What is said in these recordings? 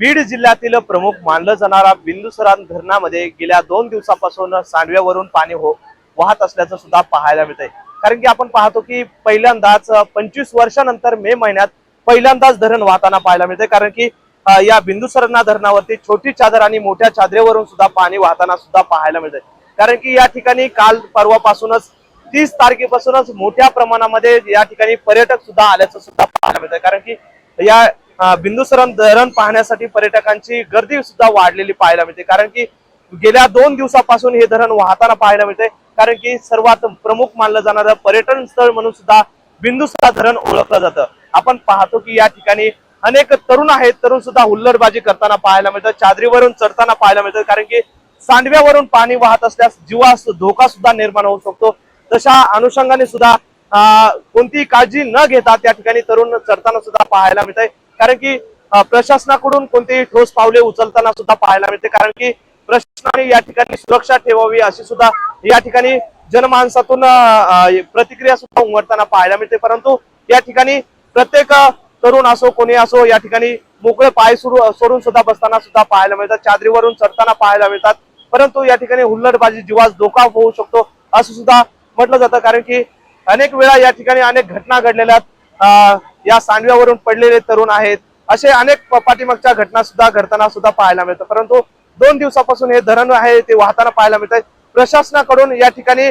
बीड जिल्ह्यातील प्रमुख मानलं जाणारा बिंदुसरान धरणामध्ये गेल्या दोन दिवसापासून सांडव्यावरून पाणी हो वाहत असल्याचं सुद्धा पाहायला मिळतंय. कारण की आपण पाहतो की पहिल्यांदाच पंचवीस वर्षानंतर मे महिन्यात पहिल्यांदाच धरण वाहताना पाहायला मिळते कारण की या बिंदुसरणा धरणावरती छोटी चादर आणि मोठ्या चादरेवरून सुद्धा पाणी वाहताना सुद्धा पाहायला मिळतंय. कारण की या ठिकाणी काल परवापासूनच तीस तारखेपासूनच मोठ्या प्रमाणामध्ये या ठिकाणी पर्यटक सुद्धा आल्याचं सुद्धा पाहायला मिळतंय. कारण की या बिंदुसरण धरण पाहण्यासाठी पर्यटकांची गर्दी सुद्धा वाढलेली पाहायला मिळते. कारण की गेल्या दोन दिवसापासून हे धरण वाहताना पाहायला मिळते. कारण की सर्वात प्रमुख मानलं जाणारं पर्यटन स्थळ म्हणून सुद्धा बिंदुसरा धरण ओळखलं जातं. आपण पाहतो की या ठिकाणी अनेक तरुण आहेत. तरुण सुद्धा हुल्लडबाजी करताना पाहायला मिळतं चादरीवरून चढताना पाहायला मिळतं कारण की सांडव्यावरून पाणी वाहत असल्यास जीवास धोका सुद्धा निर्माण होऊ शकतो. तशा अनुषंगाने सुद्धा अं, कोणतीही काळजी न घेता त्या ठिकाणी तरुण चढताना सुद्धा पाहायला मिळतंय. कारण की प्रशासनाकडून कोणतीही ठोस पावले उचलताना सुद्धा पाहायला मिळते. कारण की प्रशासनाने या ठिकाणी सुरक्षा ठेवावी अशी सुद्धा या ठिकाणी जनमानसातून प्रतिक्रिया सुद्धा उमटताना पाहायला मिळते. परंतु या ठिकाणी प्रत्येक तरुण असो कोणी असो या ठिकाणी मोकळे पाय सुरू सोडून सुद्धा बसताना सुद्धा पाहायला मिळतात. चादरीवरून चढताना पाहायला मिळतात. परंतु या ठिकाणी हुल्लडबाजी जीवास धोका होऊ शकतो असं सुद्धा म्हटलं जातं. कारण की अनेक वेळा या ठिकाणी अनेक घटना घडलेल्या आहेत. या सांडव्यावरून पडलेले तरुण आहेत. असे अनेक पाठीमागच्या घटना सुद्धा घडताना सुद्धा पाहायला मिळतं. परंतु दोन दिवसापासून हे धरण आहे ते वाहताना पाहायला मिळत आहे प्रशासनाकडून या ठिकाणी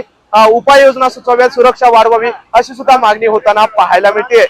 उपाययोजना सुचवाव्यात सुरक्षा वाढवावी अशी सुद्धा मागणी होताना पाहायला मिळते